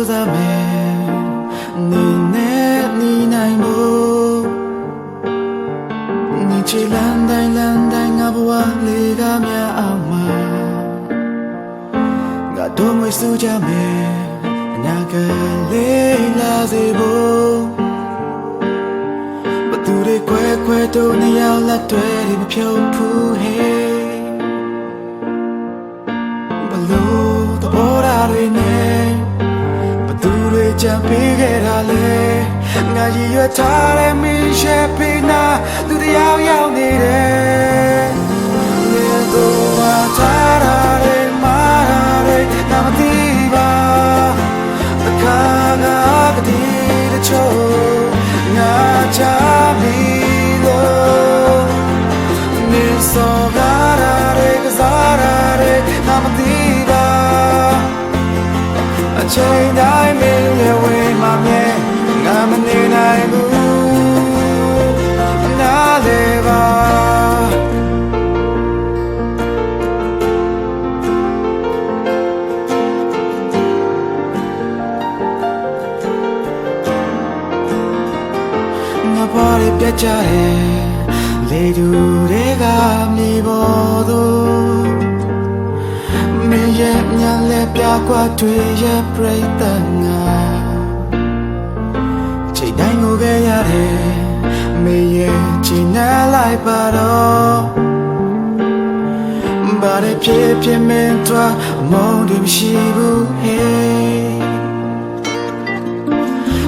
းစားမယ်နေနဲ့နေနိုင်ဖို့နေချီလန်းတိုင်းလန်းတိုင်းငါဘဝလေးကမြအောင်မှာငါတို့မစုကြမယ်အနာကလေးလာစေဖို့ဘသူတွေခွဲခွဲတို့နှစ်ယောက်လက်တွေမဖြုတ်ဘူးဟဲ့ ကြံပေးခဲ့တာလဲငါရည်ရွယ်ထားတဲ့မင်းရှက်ပေးနာသူတယောက်ရောက်နေတယ်လေတော့မထားတာတွေမာတာတွေငါမသိပါတခါငါကတိတချို့ငါချပြီလို့နေစောကားရတဲ့ကစားရတဲ့ငါမသိပါအချိန်တိုင်းမင်းရဲ့ဝေး မှမြဲငါမနေနိုင်ဘူးနားလေပါငါဘာတွေပြတ်ကြတယ်လေတူတွေကမြေပေါ်သို့မင်းရဲ့ညလဲပြကွာတွေရဲ့ပြိတ္တငါချိန် တိုင်းကိုခဲ့ရတယ်မင်းရဲ့ချိန်နှလိုက်ပါတော့ဘာတွေဖြစ်ဖြစ်မင်းတို့အမုန်းတွေမရှိဘူး hey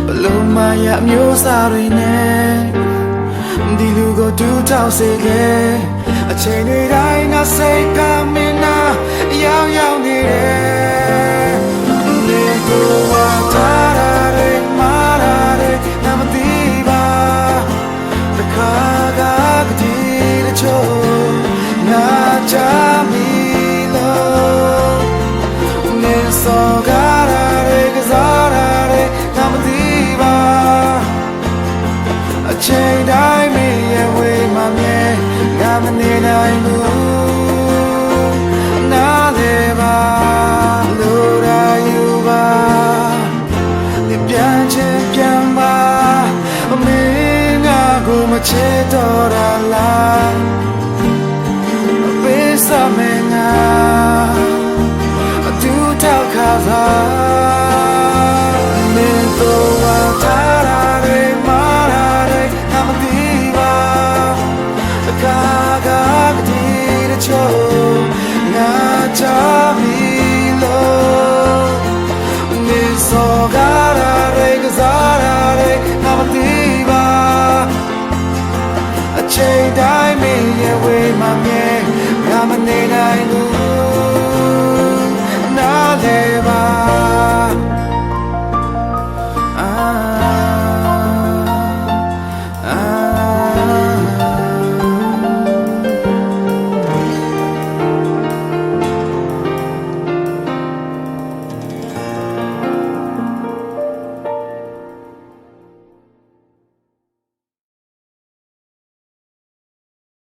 ဘလုံးမရအမျိုးစားတွေနဲ့ဒီလူကိုတူထောက်စေခဲ့အချိန်တွေတိုင်းငါစိတ်ကမင်းနာ မနေနိုင်ဘူးနားလေပါလိုရာယူပါဒီပြန်ချင်ပြန်ပါမင်းငါကိုမချစ်တော့တာလား မြဲငါမနေနိုင်ဘူး